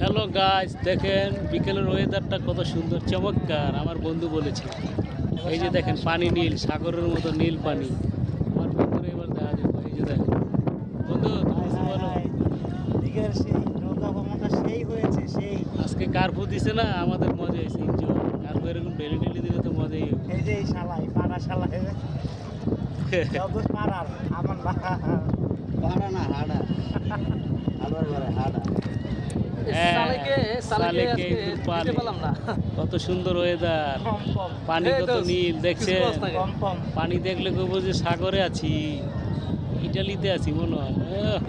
Hello গাছ দেখেন বিকেলের ওয়েদারটা কত সুন্দর চমৎকার আমার বন্ধু বলেছে। এই যে দেখেন পানি নীল সাগরের মতো নীল পানি। আমার বন্ধুর এবার দেখা যাবে এই যে দেখেন। বন্ধু আজকে কার্ফু দিছে না আমাদের মজা হয়েছে এনজয় কার্ফু এরকম ডেলি ডেলি দিলে তো মজাই এই যে শালাই পাড়া শালাই আমার বাবা পাড়া না হাড়া আবার বলে হাড়া হ্যাঁ, সালেকে সালেকে সালেকে আজকে একটু পানি। দিতে পারলাম না কত সুন্দর ওয়েদার পানি কত নীল দেখছে পানি দেখলে কব যে সাগরে আছি। ইটালিতে আছি মনে হয়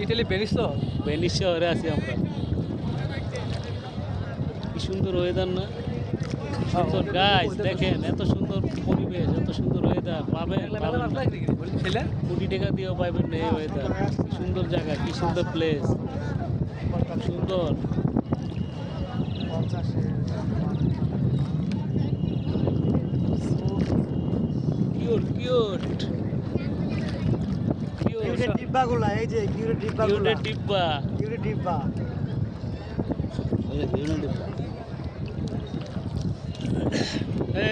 ইটালি ভেনিস ভেনিস শহরে আছি আমরা। কি সুন্দর ওয়েদার না? সুন্দর গাছ দেখেন এত সুন্দর পরিবেশ এত সুন্দর ওয়েদার পাবেন। কোটি টাকা দিয়েও পাবেন না এই ওয়েদার সুন্দর জায়গা কি সুন্দর প্লেস সুন্দর। কিউট কিউট কিউরের ডিব্বাগুলা এই যে কিউরের ডিব্বাগুলা কিউটের ডিব্বা কিউরের ডিব্বা ওই যে বিভিন্ন ডিব্বা।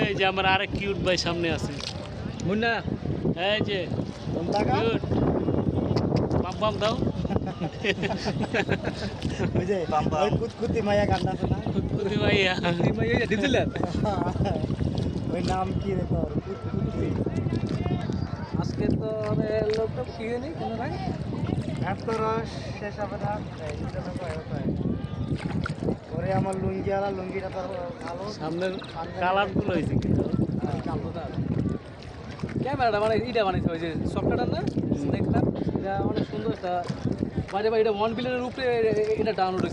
এই যে আমার আরেক কিউট ভাই সামনে আছে। মুন্না। এই যে কোন টাকা কিউট পাম পাম দাও। ওই যে বাম বাম। ওই কুতকুতি মাইয়া গান্ডা আছে না? কুতকুতি ভাইয়া দিছিলেন ওই নাম কি রে তোর? আজকে তো হয়নি কোনো ভাই। এত রস শেষ হবে না আমার লুঙ্গি আলা লুঙ্গিটা তোর ভালো। সামনের কালারফুল হয়েছে কিন্তু। ক্যামেরাটা মানে এটা বানাইছে ওই যে সফটওয়্যারটা না? স্নেকটা এটা অনেক সুন্দর একটা ভাই এটা ওয়ান বিলিয়নের উপরে এটা ডাউনলোড